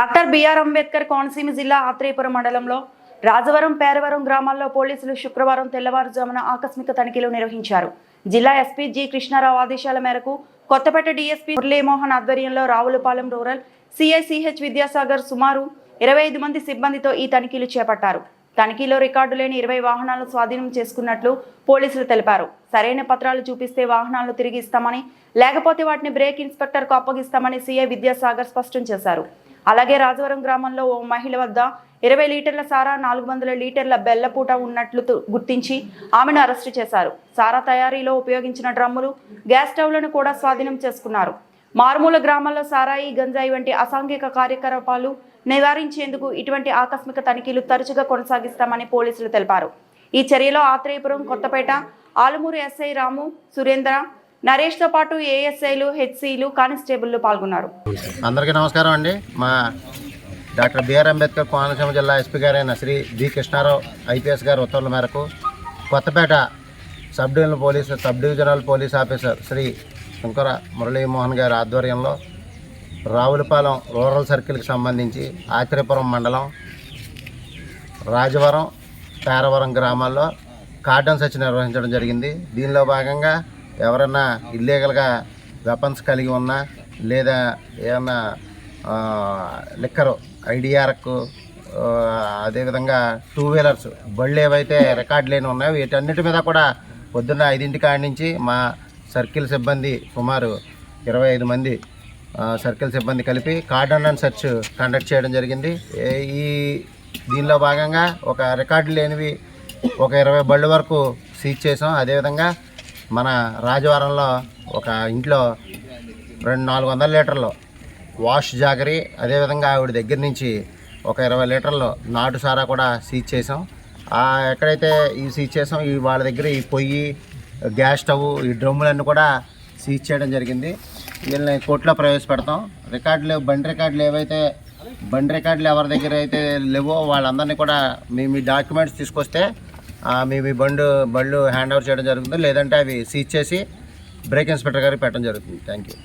Doctor BR Ambedkar Konaseema జిల్లా ఆత్రేయపురం మండలంలో రాజవరం పేరవరం గ్రామాల్లో పోలీసులు శుక్రవారం తెల్లవారుజామున ఆకస్మిక తనిఖీలు నిర్వహించారు. జిల్లా ఎస్పీ జి కృష్ణారావు ఆదేశాల మేరకు కొత్తపేట డీఎస్పీ మురళీమోహన్ ఆధ్వర్యంలో రావులపాలెం రూరల్ సిఐసిహెచ్ విద్యాసాగర్ సుమారు ఇరవై ఐదు మంది సిబ్బందితో ఈ తనిఖీలు చేపట్టారు. తనిఖీలో రికార్డు లేని ఇరవై వాహనాలను స్వాధీనం చేసుకున్నట్లు పోలీసులు తెలిపారు. సరైన పత్రాలు చూపిస్తే వాహనాలను తిరిగి ఇస్తామని లేకపోతే వాటిని బ్రేక్ ఇన్స్పెక్టర్కు అప్పగిస్తామని సీఐ విద్యాసాగర్ స్పష్టం చేశారు. అలాగే రాజవరం గ్రామంలో ఓ మహిళ వద్ద ఇరవై లీటర్ల సారా నాలుగు వందల లీటర్ల బెల్లపూట ఉన్నట్లు గుర్తించి ఆమెను అరెస్టు చేశారు. సారా తయారీలో ఉపయోగించిన డ్రమ్ములు గ్యాస్ స్టవ్లను కూడా స్వాధీనం చేసుకున్నారు. మారుమూల గ్రామాల్లో సారాయి గంజాయి వంటి అసాంఘిక కార్యకలాపాలు నివారించేందుకు ఇటువంటి ఆకస్మిక తనిఖీలు తరచుగా కొనసాగిస్తామని పోలీసులు తెలిపారు. ఈ చర్యలో ఆత్రేయపురం కొత్తపేట ఆలుమూరు ఎస్ఐ రాము సురేంద్ర నరేష్తో పాటు ఏఎస్ఐలు హెచ్సిలు కానిస్టేబుల్లు పాల్గొన్నారు. అందరికీ నమస్కారం అండి. మా డాక్టర్ బిఆర్ అంబేద్కర్ కోనసీమ జిల్లా ఎస్పీ గారైన శ్రీ బి కృష్ణారావు ఐపీఎస్ గారి ఉత్తర్వుల మేరకు Kothapeta sub divisional police sub divisional police officer Shri Shankara Muralimohan గారి ఆధ్వర్యంలో రావులపాలెం రూరల్ సర్కిల్కి సంబంధించి ఆత్రేయపురం మండలం రాజవరం పేరవరం గ్రామాల్లో కార్డన్ సర్చ్ నిర్వహించడం జరిగింది. దీనిలో భాగంగా ఎవరన్నా ఇల్లీగల్గా వెపన్స్ కలిగి ఉన్నా లేదా ఏమన్నా లిక్కరు ఐడిఆర్కు అదేవిధంగా టూ వీలర్స్ బళ్ళు ఏవైతే రికార్డ్ లేని ఉన్నాయో వీటన్నిటి మీద కూడా పొద్దున్న ఐదింటి కాడి నుంచి మా సర్కిల్ సిబ్బంది సుమారు ఇరవై ఐదు మంది సర్కిల్ సిబ్బంది కలిపి కార్డన్ అండ్ సెర్చ్ కండక్ట్ చేయడం జరిగింది. ఈ దీనిలో భాగంగా ఒక రికార్డు లేనివి ఒక ఇరవై బళ్ళు వరకు సీజ్ చేసాం. అదేవిధంగా మన రాజవారంలో ఒక ఇంట్లో రెండు నాలుగు వందల లీటర్లు వాష్ జాగరి అదేవిధంగా ఆవిడ దగ్గర నుంచి ఒక ఇరవై లీటర్లు నాటు సారా కూడా సీజ్ చేసాం ఆ ఎక్కడైతే ఈ సీజ్ చేసాం ఈ వాళ్ళ దగ్గర ఈ పొయ్యి గ్యాస్ స్టవ్ ఈ డ్రమ్ములన్నీ కూడా సీజ్ చేయడం జరిగింది. వీళ్ళని కోర్టులో ప్రవేశపెడతాం. రికార్డులు బండి రికార్డులు ఏవైతే బండి రికార్డులు ఎవరి దగ్గర అయితే లేవో వాళ్ళందరినీ కూడా మీ మీ డాక్యుమెంట్స్ తీసుకొస్తే మీ మీ బండు బళ్ళు హ్యాండ్ ఓవర్ చేయడం జరుగుతుంది. లేదంటే అవి సీజ్ చేసి బ్రేక్ ఇన్స్పెక్టర్ గారికి పెట్టడం జరుగుతుంది. Thank you